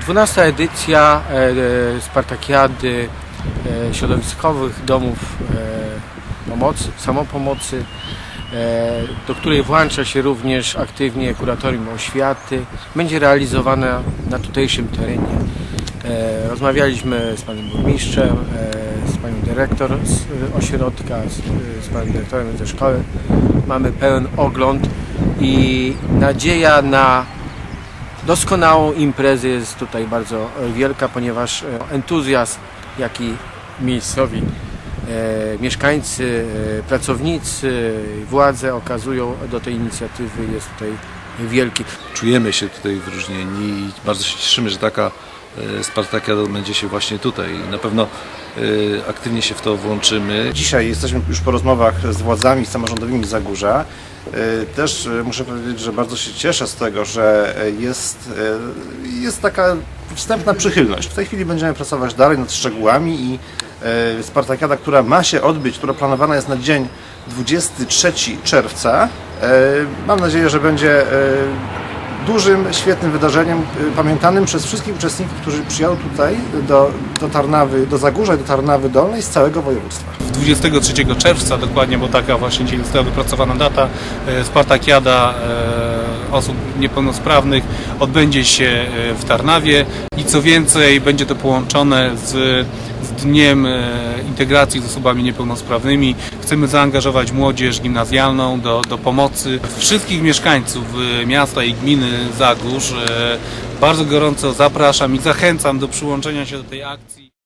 12 edycja e, e, Spartakiady e, środowiskowych domów pomocy, samopomocy, do której włącza się również aktywnie kuratorium oświaty. Będzie realizowana na tutejszym terenie. Rozmawialiśmy z panem burmistrzem, z panią dyrektor z ośrodka, z, z panem dyrektorem ze szkoły. Mamy pełen ogląd i nadzieja na doskonałą imprezę jest tutaj bardzo e, wielka, ponieważ e, entuzjazm, jaki miejscowi e, mieszkańcy, pracownicy, władze okazują do tej inicjatywy jest tutaj wielki. czujemy się tutaj wyróżnieni i bardzo się cieszymy, że taka Spartakiada będzie się właśnie tutaj. Na pewno e, aktywnie się w to włączymy. Dzisiaj jesteśmy już po rozmowach z władzami samorządowymi Zagórza. E, Też e, muszę powiedzieć, że bardzo się cieszę z tego, że e, jest, e, jest taka wstępna przychylność. W tej chwili będziemy pracować dalej nad szczegółami i e, Spartakiada, która ma się odbyć, która planowana jest na dzień 23 czerwca, e, mam nadzieję, że będzie e, dużym, świetnym wydarzeniem, y, pamiętanym przez wszystkich uczestników, którzy przyjadą tutaj do, do Tarnawy, do Zagórza do Tarnawy Dolnej z całego województwa. 23 czerwca dokładnie, bo taka właśnie dzisiaj została wypracowana data, e, Spartakiada e, osób niepełnosprawnych odbędzie się w Tarnawie i co więcej będzie to połączone z Dniem e, Integracji z osobami niepełnosprawnymi. Chcemy zaangażować młodzież gimnazjalną do, do pomocy. Wszystkich mieszkańców e, miasta i gminy Zagórz e, bardzo gorąco zapraszam i zachęcam do przyłączenia się do tej akcji.